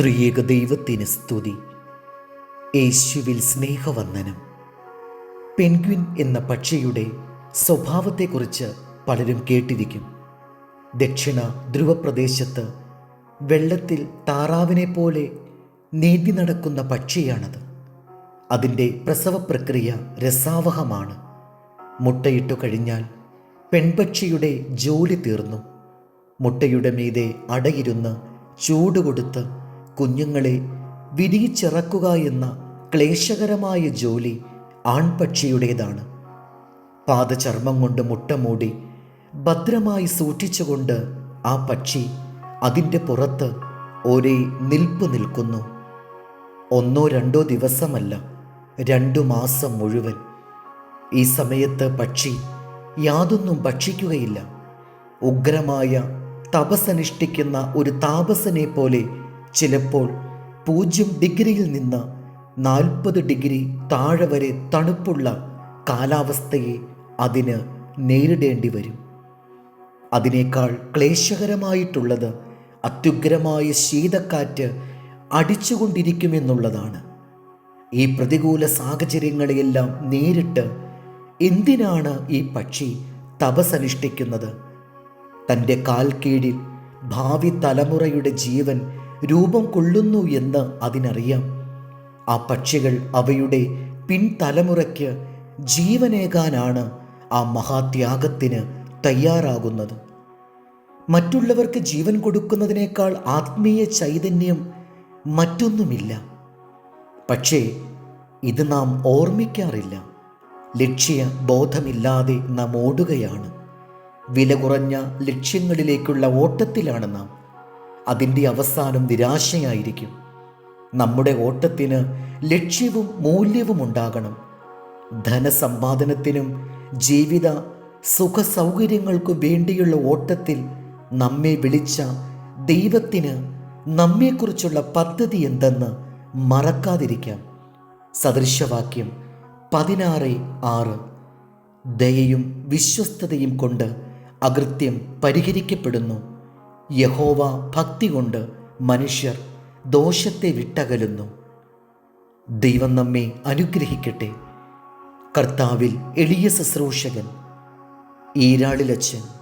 ത്രിയേക ദൈവത്തിന് സ്തുതി. യേശുവിൽ സ്നേഹവന്ദനം. പെൻഗ്വിൻ എന്ന പക്ഷിയുടെ സ്വഭാവത്തെക്കുറിച്ച് പലരും കേട്ടിരിക്കും. ദക്ഷിണ ധ്രുവപ്രദേശത്ത് വെള്ളത്തിൽ താറാവിനെ പോലെ നീന്തി നടക്കുന്ന പക്ഷിയാണത്. അതിന്റെ പ്രസവ പ്രക്രിയ രസാവഹമാണ്. മുട്ടയിട്ടു കഴിഞ്ഞാൽ പെൺപക്ഷിയുടെ ജോലി തീർന്നു. മുട്ടയുടെ മീതെ അടയിരുന്ന് ചൂട് കൊടുത്ത് കുഞ്ഞുങ്ങളെ വിരിയിച്ചിറക്കുക എന്ന ക്ലേശകരമായ ജോലി ആൺപക്ഷിയുടേതാണ്. പാദചർമ്മം കൊണ്ട് മുട്ടമൂടി ഭദ്രമായി സൂക്ഷിച്ചുകൊണ്ട് ആ പക്ഷി അതിന്റെ പുറത്ത് ഒരേ നിൽപ്പ് നിൽക്കുന്നു. ഒന്നോ രണ്ടോ ദിവസമല്ല രണ്ടു മാസം മുഴുവൻ. ഈ സമയത്ത് പക്ഷി യാതൊന്നും ഭക്ഷിക്കുകയില്ല. ഉഗ്രമായ തപസ്സനുഷ്ഠിക്കുന്ന ഒരു താപസനെ പോലെ ചിലപ്പോൾ പൂജ്യം ഡിഗ്രിയിൽ നിന്ന് നാൽപ്പത് ഡിഗ്രി താഴെ വരെ തണുപ്പുള്ള കാലാവസ്ഥയെ അതിന് നേരിടേണ്ടി വരും. അതിനേക്കാൾ ക്ലേശകരമായിട്ടുള്ളത് അത്യുഗ്രമായ ശീതക്കാറ്റ് അടിച്ചുകൊണ്ടിരിക്കുമെന്നുള്ളതാണ്. ഈ പ്രതികൂല സാഹചര്യങ്ങളെയെല്ലാം നേരിട്ട് എന്തിനാണ് ഈ പക്ഷി തപസനുഷ്ഠിക്കുന്നത് തന്റെ കാൽ കീഴിൽ ഭാവി തലമുറയുടെ ജീവൻ രൂപം കൊള്ളുന്നു എന്ന് അതിനറിയാം. ആ പക്ഷികൾ അവയുടെ പിൻതലമുറയ്ക്ക് ജീവനേകാനാണ് ആ മഹാത്യാഗത്തിന് തയ്യാറാകുന്നത്. മറ്റുള്ളവർക്ക് ജീവൻ കൊടുക്കുന്നതിനേക്കാൾ ആത്മീയ ചൈതന്യം മറ്റൊന്നുമില്ല. പക്ഷേ ഇത് നാം ഓർമ്മിക്കാറില്ല. ലക്ഷ്യ ബോധമില്ലാതെ നാം ഓടുകയാണ്. വില കുറഞ്ഞ ലക്ഷ്യങ്ങളിലേക്കുള്ള ഓട്ടത്തിലാണ് നാം അതിന്റെ അവസാനം നിരാശയായിരിക്കും. നമ്മുടെ ഓട്ടത്തിന് ലക്ഷ്യവും മൂല്യവും ഉണ്ടാകണം. ധനസമ്പാദനത്തിനും ജീവിത സുഖ സൗകര്യങ്ങൾക്കും വേണ്ടിയുള്ള ഓട്ടത്തിൽ നമ്മെ വിളിച്ച ദൈവത്തിന് നമ്മെക്കുറിച്ചുള്ള പദ്ധതി എന്തെന്ന് മറക്കാതിരിക്കാം. സദൃശവാക്യം പതിനാറ് ആറ്. ദയയും വിശ്വസ്തതയും കൊണ്ട് അകൃത്യം പരിഹരിക്കപ്പെടുന്നു. യഹോവ ഭക്തി കൊണ്ട് മനുഷ്യർ ദോഷത്തെ വിട്ടകലുന്നു. ദൈവം നമ്മെ അനുഗ്രഹിക്കട്ടെ. കർത്താവിൽ എളിയ ശുശ്രൂഷകൻ ഈരാളിലച്ചൻ